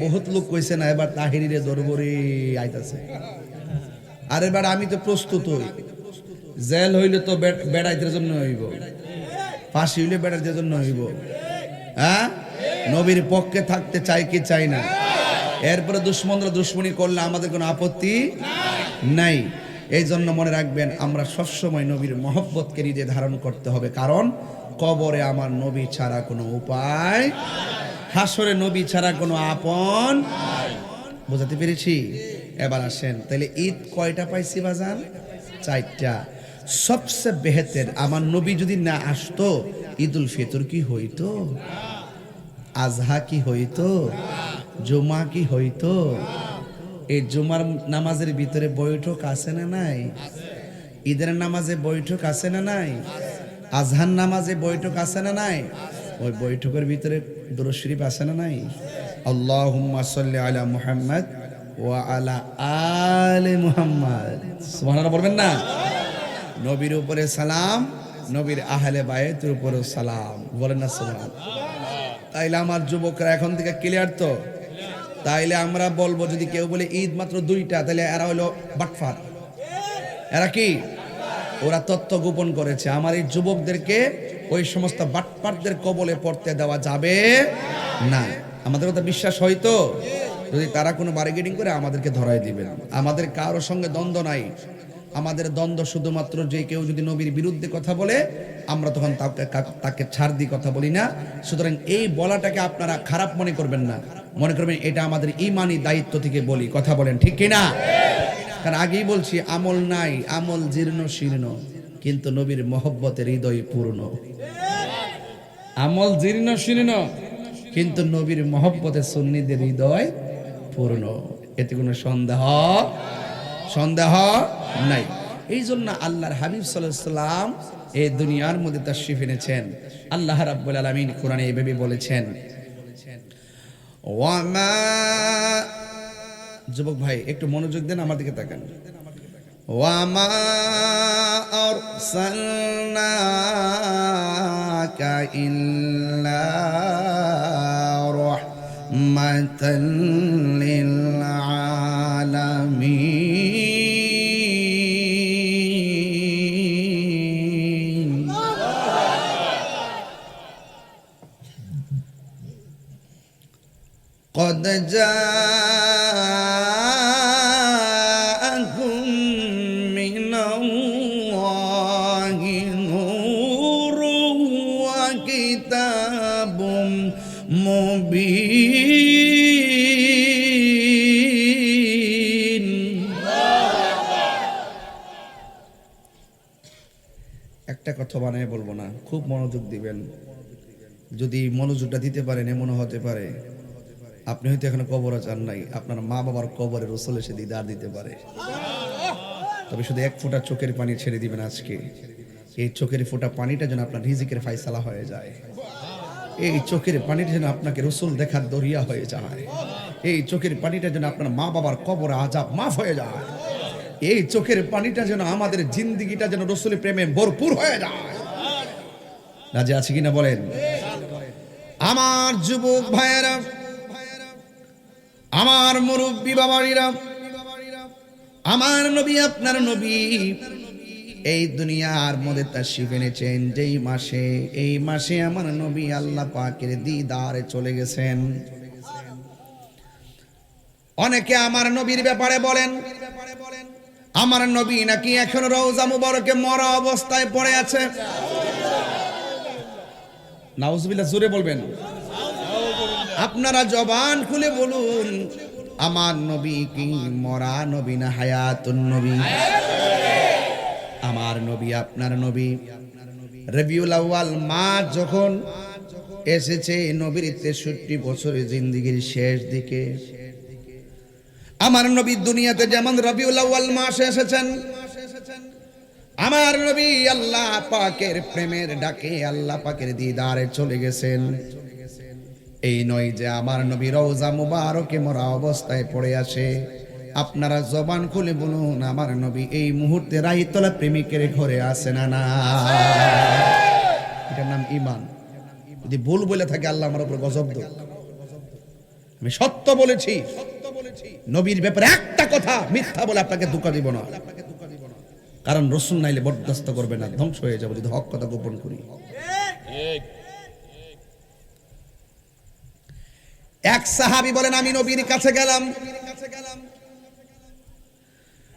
বহুত লোক কইছে না, এবার তাহিরিরে দরবরে আইতাছে। আর এবার আমি তো প্রস্তুত হই। জেল হইলে তো বেড়াইতে জন্য হইব। ফাঁসি হইলে বেড়াইতে জন্য হইব। হ্যাঁ? নবীর পক্ষে থাকতে চাই কি চাই না? এরপরে দুশ্মনরা দুশ্মনী করলে আমাদের কোনো আপত্তি নাই। এই জন্য মনে রাখবেন, আমরা সবসময় নবীর মহব্বতকে হৃদয়ে ধারণ করতে হবে। কারণ কবরে আমার নবী ছাড়া কোনো উপায় হাসরে নবী ছাড়া কোনো আপন বোঝাতে পেরেছি? এবার আসেন। তাহলে ঈদ কয়টা পাইছি বাজান? চারটা। সবচেয়ে বেহেতের, আমার নবী যদি না আসতো, ঈদুল ফিতর কি হইতো? আজহা কি হইতো? জুমা কি হইতো? এই জুমার নামাজের ভিতরে বৈঠক আছে না নাই? ঈদের নামাজে বৈঠক আছে না নাই? আজহার নামাজে বৈঠক আছে না নাই? ওই বৈঠকের ভিতরে দুরূদ শরীফ আছে না নাই? আল্লাহুম্মা সাল্লি আলা মুহাম্মদ ওয়া আলা আলে মুহাম্মদ। সুবহানাল্লাহ বলবেন না? নবীর উপরে সালাম, নবীর আহলে বায়েতের উপরে সালাম। বলেন না সুবহানাল্লাহ। তাইলে আমার যুবকরা এখন থেকে ক্লিয়ার তো? তাইলে আমরা বলব যদি কেউ বলে ঈদ মাত্র দুইটা তাহলে এরা হলো বাটফার। এরা কি? ওরা তত্ত্ব গোপন করেছে। আমার এই যুবকদেরকে ওই সমস্ত বাটপাটদের কবলে পড়তে দেওয়া যাবে না। আমাদের কথা বিশ্বাস হয়তো যদি তারা কোনো বার্গেনিং করে, আমাদেরকে ধরাই দিবেন। আমাদের কারও সঙ্গে দ্বন্দ্ব নাই। আমাদের দ্বন্দ্ব শুধুমাত্র যে কেউ যদি নবীর বিরুদ্ধে কথা বলে, আমরা তখন তাকে তাকে ছাড় দিয়ে কথা বলি না। সুতরাং এই বলাটাকে আপনারা খারাপ মনে করবেন না। মনে করবেন এটা আমাদের ইমানি দায়িত্ব থেকে বলি। কথা বলেন ঠিক কিনা? কারণ আগেই বলছি, আমল নাই, আমল জীর্ণ, শীর্ণ। কিন্তু নবীর মহব্বতের হৃদয় পূর্ণ। আমল জীর্ণ শীর্ণ কিন্তু নবীর মহব্বতে সুন্নিদের হৃদয় পূর্ণ। এতে কোনো সন্দেহ সন্দেহ নাই। এই জন্য আল্লাহর হাবিব সাল্লাম এই দুনিয়ার মধ্যে তার শিফ এনেছেন। আল্লাহ রাব্বুল আলামিন কোরআনে এইভাবে বলেছেন যুবক ভাই একটু মনোযোগ দেন আমার দিকে তাকান। ওয়ামা أرسلناك إلا رحمة للعالمين. قد جاء কথা বানায় বলব না, খুব মনোযোগ দিবেন। যদি মনোযোগটা দিতে পারেন, এমনও হতে পারে। আপনি হয়তো এখনও কবরও চান নাই। আপনার মা বাবার কবরে রসুল এসে দিদার দিতে পারে। তবে শুধু এক ফোঁটা চোখের পানি ছেড়ে দিবেন আজকে। এই চোখের ফোঁটা পানিটা যেন আপনার রিজিকের ফাইসালা হয়ে যায়। এই চোখের পানিটা যেন আপনাকে রসুল দেখার দরিয়া হয়ে যায়। এই চোখের পানিটা যেন আপনার মা বাবার কবর আজাব মাফ হয়ে যায়। এই চোখের পানিটা যেন আমাদের জিন্দিগিটা যেন রসুলের প্রেমে ভরপুর হয়ে যায়। রাজে আছে কিনা বলেন? আমার যুবক ভাইয়েরা, আমার মুরব্বী বাবারিরা আমার নবী, আপনার নবী, এই দুনিয়ার মধ্যে তার শিব এনেছেন, যেই মাসে, এই মাসে আমার নবী আল্লাহ পাকের দিদারে চলে গেছেন। অনেকে আমার নবীর ব্যাপারে বলেন আমার নবী নাকি এখন রওজা মুবারকে মরা অবস্থায় পড়ে আছে? নাউজুবিল্লাহ, জোরে বলবেন। আপনারা জবান খুলে বলুন, আমার নবী কি মরা নবী না হায়াতুন নবী? আমার নবী, আপনার নবী। রবিউল আউয়াল মা যখন এসেছে নবীর তেষট্টি বছরের জিন্দিগির শেষ দিকে আমার নবী দুনিয়াতে যেমন রবিউল আউয়াল মাস এসেছেন, আমার নবী আল্লাহ পাকের প্রেমের ডাকে আল্লাহ পাকের দিদারে চলে গেছেন। এই নয় যে আমার নবী রওজা মুবারকে মরা অবস্থায় পড়ে আসে। আপনারা জবান খুলে বলুন, আমার নবী এই মুহূর্তে রাহিতলা প্রেমিকের ঘরে আসে না না এটার নাম ইমান যদি ভুল বলে থাকে, আল্লাহ আমার উপর গজব আমি সত্য বলেছি। নবীর ব্যাপারে একটা কথা মিথ্যা বলে আপনাকে ধোকা দিব না। কারণ রসুন নাইলে বরদাস্ত করবে না, ধ্বংস হয়ে যাব যদি হক কথা গোপন করি। এক সাহাবি বলেন, আমি নবীর কাছে গেলাম।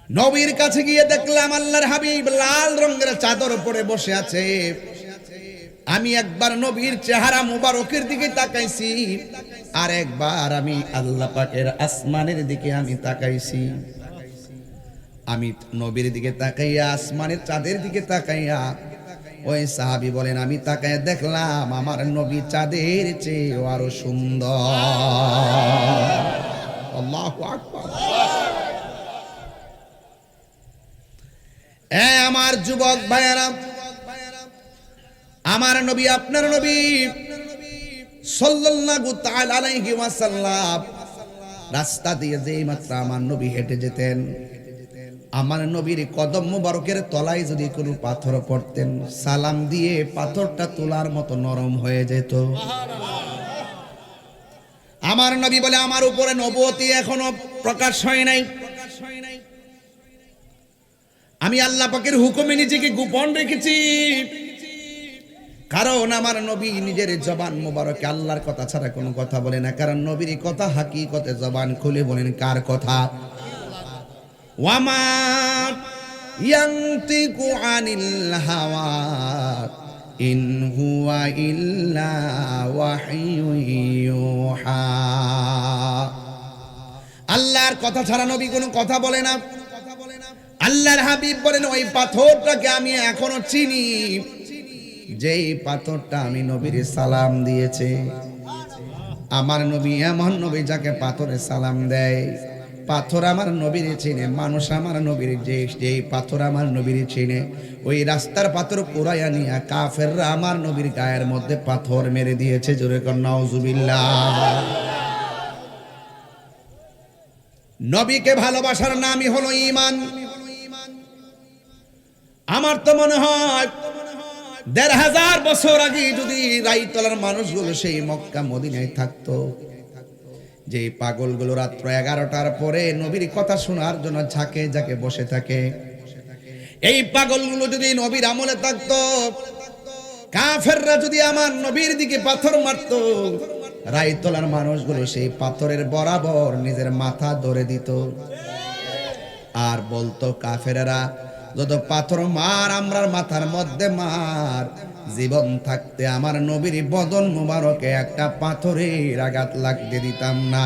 নবীর কাছে গিয়ে দেখলাম, আল্লাহর হাবিব লাল রঙের চাদর পরে বসে আছে। আমি একবার নবীর চেহারা মুবারকের দিকে তাকাইছি। আর একবার আমি আল্লাহ পাকের আসমানের দিকে আমি তাকাইছি। আমি নবীর দিকে তাকাইয়া, আসমানের চাঁদের দিকে তাকাইয়া, ওই সাহাবি বলেন, আমি তাকাইয়া দেখলাম আমার নবী চাঁদের চেয়েও আরও সুন্দর। আমার যুবক ভাইয়ারা, আমার নবী, আপনার নবী রাস্তা দিয়ে যেই মাত্র আমার নবী হেঁটে যেতেন, আমার নবীর কদম মুবারকের তলায় যদি কোনো পাথর পড়তেন, সালাম দিয়ে পাথরটা তোলার মতো নরম হয়ে যেত। আমার নবী বলে, আমার উপরে নবতী এখনও প্রকাশ হয় নাই। আমি আল্লাহ পাকের হুকুমে নিজেকে গোপন রেখেছি। কারণ আমার নবী নিজের জবান মোবারকে আল্লাহর কথা ছাড়া কোনো কথা বলে না। কারণ নবীর কথা হাকিকতে জবান খুলে বলেন, কার কথা? ওয়ামা আল্লাহর কথা ছাড়া নবী কোনো কথা বলে না। আল্লাহর হাবিব বলেন, ওই পাথরটাকে আমি এখনও চিনি। যেই পাথরটা আমি নবীর সালাম দিয়েছে, আমার নবী এমন নবী যাকে পাথরে সালাম দেয়। পাথর আমার নবীর চিনে, মানুষ আমার নবীর যে পাথর আমার নবীর চিনে, ওই রাস্তার পাথর পুরাইয়া নিয়া কাফেররা আমার নবীর গায়ের মধ্যে পাথর মেরে দিয়েছে, জোরে কর নবীকে ভালোবাসার নামই হলো ইমান আমার তো মনে হয় দেড় হাজার বছর আগে যদি রাইতলার মানুষগুলো সেই মক্কা মদিনায় থাকতো, যে পাগলগুলো রাত্র এগারোটার পরে নবীর কথা শোনার জন্য ঝাঁকে ঝাঁকে বসে থাকে। এই পাগলগুলো যদি নবীর আমলে থাকতো, কাফেররা যদি আমার নবীর দিকে পাথর মারতো রাইতলার মানুষগুলো সেই পাথরের বরাবর নিজের মাথা ধরে দিত। আর বলতো কাফেরেরা যত পাথর মার, আমরার মাথার মধ্যে মার। জীবন থাকতে আমার নবীর বদন মুবারকে একটা পাথরের আঘাত লাগতে দিতাম না।